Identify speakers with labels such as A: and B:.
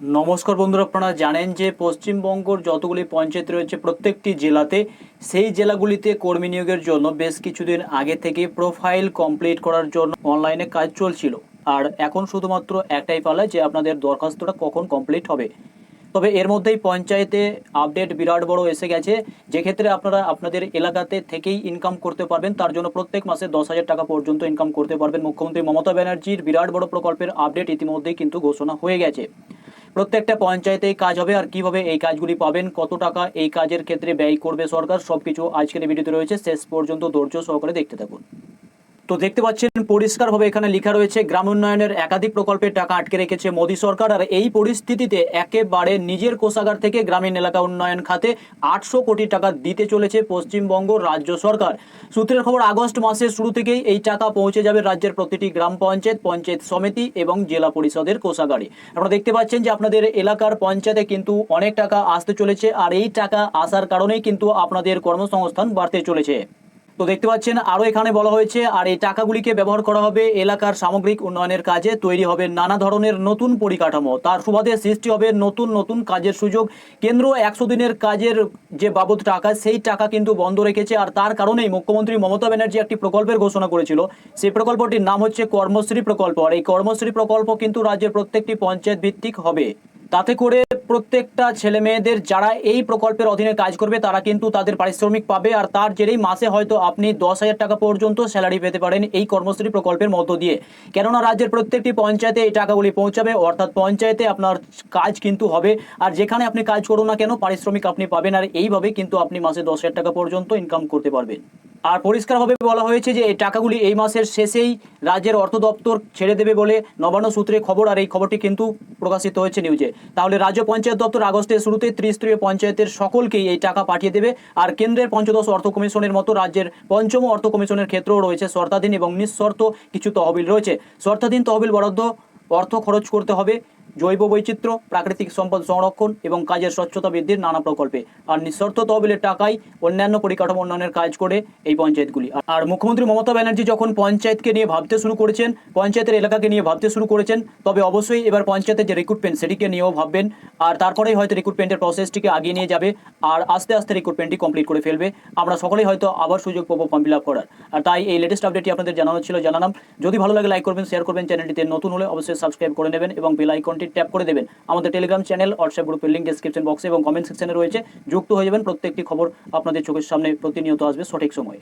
A: নমস্কার বন্ধুরা, আপনারা জানেন যে পশ্চিমবঙ্গর যতগুলি পঞ্চায়েত রয়েছে প্রত্যেকটি জেলাতে, সেই জেলাগুলিতে কর্মী নিয়োগের জন্য বেশ কিছুদিন আগে থেকে প্রোফাইল কমপ্লিট করার জন্য অনলাইনে কাজ চলছিল। আর এখন শুধুমাত্র একটাই পালা যে আপনাদের দরখাস্তটা কখন কমপ্লিট হবে। তবে এর মধ্যেই পঞ্চায়েতে আপডেট বিরাট বড় এসে গেছে, যে ক্ষেত্রে আপনারা আপনাদের এলাকাতে থেকেই ইনকাম করতে পারবেন, তার জন্য প্রত্যেক মাসে দশ হাজার টাকা পর্যন্ত ইনকাম করতে পারবেন। মুখ্যমন্ত্রী মমতা ব্যানার্জির বিরাট বড় প্রকল্পের আপডেট ইতিমধ্যেই কিন্তু ঘোষণা হয়ে গেছে। প্রত্যেকটা পঞ্চায়েতেই কাজ হবে আর কীভাবে এই কাজগুলি পাবেন, কত টাকা এই কাজের ক্ষেত্রে ব্যয় করবে সরকার, সবকিছু আজকের এই ভিডিওতে রয়েছে। শেষ পর্যন্ত ধৈর্য সহকারে দেখতে থাকুন। তো দেখতে পাচ্ছেন পরিষ্কারভাবে এখানে লেখা রয়েছে, গ্রাম উন্নয়নের একাধিক প্রকল্পের টাকা আটকে রেখেছে মোদী সরকার। আর এই পরিস্থিতিতে একেবারে নিজের কোষাগার থেকে গ্রামীণ এলাকা উন্নয়ন খাতে আটশো কোটি টাকা দিতে চলেছে পশ্চিমবঙ্গ রাজ্য সরকার। সূত্রের খবর, আগস্ট মাসের শুরু থেকেই এই টাকা পৌঁছে যাবে রাজ্যের প্রতিটি গ্রাম পঞ্চায়েত পঞ্চায়েত সমিতি এবং জেলা পরিষদের কোষাগারে। আপনারা দেখতে পাচ্ছেন যে আপনাদের এলাকার পঞ্চায়েতে কিন্তু অনেক টাকা আসতে চলেছে, আর এই টাকা আসার কারণেই কিন্তু আপনাদের কর্মসংস্থান বাড়তে চলেছে। তো দেখতে পাচ্ছেন আরও এখানে বলা হয়েছে, আর এই টাকাগুলিকে ব্যবহার করা হবে এলাকার সামগ্রিক উন্নয়নের কাজে, তৈরি হবে নানা ধরনের নতুন পরিকাঠামো। তার সুবাদে সৃষ্টি হবে নতুন নতুন কাজের সুযোগ। কেন্দ্র একশো দিনের কাজের যে বাবদ টাকা, সেই টাকা কিন্তু বন্ধ রেখেছে, আর তার কারণেই মুখ্যমন্ত্রী মমতা ব্যানার্জি একটি প্রকল্পের ঘোষণা করেছিল। সেই প্রকল্পটির নাম হচ্ছে কর্মশ্রী প্রকল্প, আর এই কর্মশ্রী প্রকল্প কিন্তু রাজ্যের প্রত্যেকটি পঞ্চায়েত ভিত্তিক হবে। তাতে করে প্রত্যেকটা ছেলে মেয়েদের যারা এই প্রকল্পের অধীনে কাজ করবে, তারা কিন্তু তাদের পারিশ্রমিক পাবে আর তার জেরেই মাসে হয়তো আপনি দশ হাজার টাকা পর্যন্ত স্যালারি পেতে পারেন এই কর্মশ্রী প্রকল্পের মধ্য দিয়ে। কেননা রাজ্যের প্রত্যেকটি পঞ্চায়েতে এই টাকাগুলি পৌঁছাবে, অর্থাৎ পঞ্চায়েতে আপনার কাজ কিন্তু হবে আর যেখানে আপনি কাজ করুন না কেন, পারিশ্রমিক আপনি পাবেন আর এইভাবে কিন্তু আপনি মাসে দশ হাজার টাকা পর্যন্ত ইনকাম করতে পারবেন। আর পরিষ্কারভাবে বলা হয়েছে যে এই টাকাগুলি এই মাসের শেষেই রাজ্যের অর্থ দপ্তর ছেড়ে দেবে বলে নবান্ন সূত্রে খবর, আর এই খবরটি কিন্তু প্রকাশিত হয়েছে নিউজে। তাহলে রাজ্য পঞ্চায়েত দপ্তর আগস্টের শুরুতে ত্রিস্তরীয় পঞ্চায়েতের সকলকেই এই টাকা পাঠিয়ে দেবে, আর কেন্দ্রের পঞ্চদশ অর্থ কমিশনের মতো রাজ্যের পঞ্চম অর্থ কমিশনের ক্ষেত্রেও রয়েছে শর্তাধীন এবং নিঃশর্ত কিছু তহবিল রয়েছে। শর্তাধীন তহবিল বরাদ্দ অর্থ খরচ করতে হবে জৈব বৈচিত্র্য, প্রাকৃতিক সম্পদ সংরক্ষণ এবং কাজের স্বচ্ছতা বৃদ্ধির নানা প্রকল্পে। আর নিঃশর্ত তহবিলের টাকায় অন্যান্য পরিকাঠামো উন্নয়নের কাজ করে এই পঞ্চায়েতগুলি। আর মুখ্যমন্ত্রী মমতা ব্যানার্জি যখন পঞ্চায়েতকে নিয়ে ভাবতে শুরু করেছেন, পঞ্চায়েতের এলাকাকে নিয়ে ভাবতে শুরু করেছেন, তবে অবশ্যই এবার পঞ্চায়েতের যে রিক্রুটমেন্ট সেটিকে নিয়েও ভাববেন। আর তারপরেই হয়তো রিক্রুটমেন্টের প্রসেসটিকে আগিয়ে নিয়ে যাবে আর আস্তে আস্তে রিক্রুটমেন্টটি কমপ্লিট করে ফেলবে। আমরা সকলেই হয়তো আবার সুযোগ পাবো ফর্ম ফিল আপ করার। আর তাই এই লেটেস্ট আপডেটটি আপনাদের জানানো ছিল, জানালাম। যদি ভালো লাগে লাইক করবেন শেয়ার করবেন চ্যানেলটিতে নতুন হলে অবশ্যই সাবস্ক্রাইব করে নেবেন এবং বেল আইকনটি ট্যাপ করে দেবেন। আমাদের টেলিগ্রাম চ্যানেল হোয়াটসঅ্যাপ গ্রুপের লিঙ্ক ডিসক্রিপশন বক্সে এবং কমেন্ট সেকশনে রয়েছে। যুক্ত হয়ে যাবেন, প্রত্যেকটি খবর আপনাদের চোখের সামনে প্রতিনিয়ত আসবে সঠিক সময়ে।